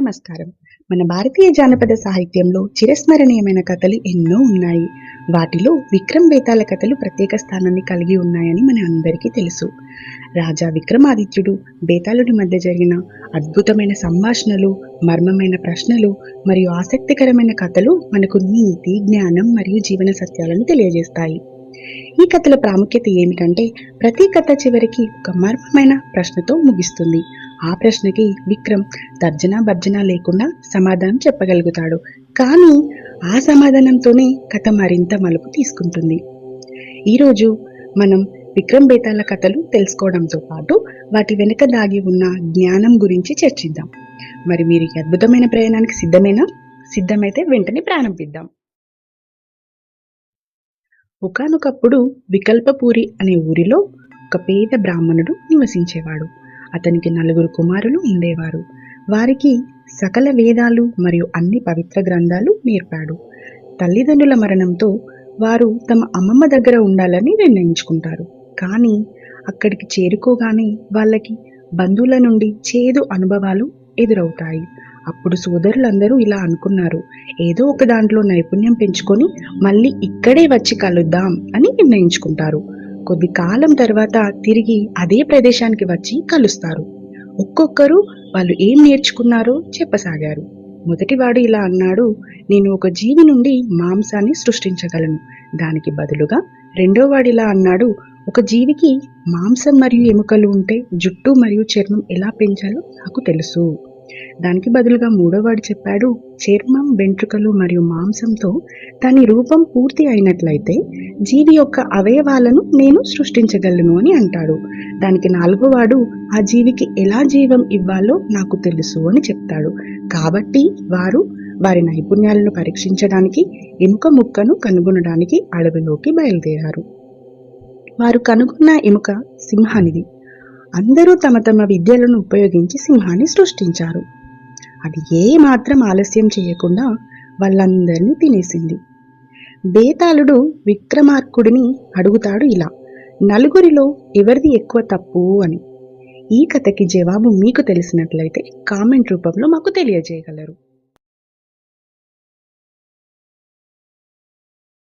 నమస్కారం. మన భారతీయ జానపద సాహిత్యంలో చిరస్మరణీయమైన కథలు ఎన్నో ఉన్నాయి. వాటిలో విక్రమ్ బేతాల కథలు ప్రత్యేక స్థానాన్ని కలిగి ఉన్నాయని మన అందరికీ తెలుసు. రాజా విక్రమాదిత్యుడు బేతాళుడి మధ్య జరిగిన అద్భుతమైన సంభాషణలు మర్మమైన ప్రశ్నలు మరియు ఆసక్తికరమైన కథలు మనకు నీతి జ్ఞానం మరియు జీవన సత్యాలను తెలియజేస్తాయి. ఈ కథల ప్రాముఖ్యత ఏమిటంటే ప్రతి కథ చివరికి ఒక మర్మమైన ప్రశ్నతో ముగిస్తుంది. ఆ ప్రశ్నకి విక్రమ్ తర్జన భర్జన లేకుండా సమాధానం చెప్పగలుగుతాడు. కానీ ఆ సమాధానంతోనే కథ మరింత మలుపు తీసుకుంటుంది. ఈరోజు మనం విక్రమ్ బేతాల కథలు తెలుసుకోవడంతో పాటు వాటి వెనుక దాగి ఉన్న జ్ఞానం గురించి చర్చిద్దాం. మరి మీరు ఈ అద్భుతమైన ప్రయాణానికి సిద్ధమేనా? సిద్ధమైతే వెంటనే ప్రారంభిద్దాం ఒకనొకప్పుడు వికల్పపూరి అనే ఊరిలో ఒక పేద బ్రాహ్మణుడు నివసించేవాడు. అతనికి నలుగురు కుమారులు ఉండేవారు. వారికి సకల వేదాలు మరియు అన్ని పవిత్ర గ్రంథాలు నేర్పాడు. తల్లిదండ్రుల మరణంతో వారు తమ అమ్మమ్మ దగ్గర ఉండాలని నిర్ణయించుకుంటారు. కానీ అక్కడికి చేరుకోగానే వాళ్ళకి బంధువుల నుండి చేదు అనుభవాలు ఎదురవుతాయి. అప్పుడు సోదరులందరూ ఇలా అనుకున్నారు. ఏదో ఒక దాంట్లో నైపుణ్యం పెంచుకొని మళ్ళీ ఇక్కడే వచ్చి కలుద్దాం అని నిర్ణయించుకుంటారు. కొద్ది కాలం తర్వాత తిరిగి అదే ప్రదేశానికి వచ్చి కలుస్తారు. ఒక్కొక్కరు వాళ్ళు ఏం నేర్చుకున్నారో చెప్పసాగారు. మొదటివాడు ఇలా అన్నాడు నేను ఒక జీవి నుండి మాంసాన్ని సృష్టించగలను. దానికి బదులుగా రెండోవాడు ఇలా అన్నాడు ఒక జీవికి మాంసం మరియు ఎముకలు ఉంటే జుట్టు మరియు చర్మం ఎలా పెంచాలో నాకు తెలుసు. దానికి బదులుగా మూడోవాడు చెప్పాడు చర్మం వెంట్రుకలు మరియు మాంసంతో దాని రూపం పూర్తి అయినట్లయితే జీవి యొక్క అవయవాలను నేను సృష్టించగలను అని అంటాడు. దానికి నాలుగోవాడు ఆ జీవికి ఎలా జీవం ఇవ్వాలో నాకు తెలుసు అని చెప్తాడు. కాబట్టి వారు వారి నైపుణ్యాలను పరీక్షించడానికి ఎముక ముక్కను కనుగొనడానికి అడవిలోకి బయలుదేరారు. వారు కనుగొన్న ఎముక సింహానిది. అందరూ తమ తమ విద్యలను ఉపయోగించి సింహాన్ని సృష్టించారు. అది ఏ మాత్రం ఆలస్యం చేయకుండా వాళ్ళందరినీ తినేసింది. బేతాళుడు విక్రమార్కుడిని అడుగుతాడు ఇలా నలుగురిలో ఎవరిది ఎక్కువ తప్పు అని. ఈ కథకి జవాబు మీకు తెలిసినట్లయితే కామెంట్ రూపంలో మాకు తెలియజేయగలరు.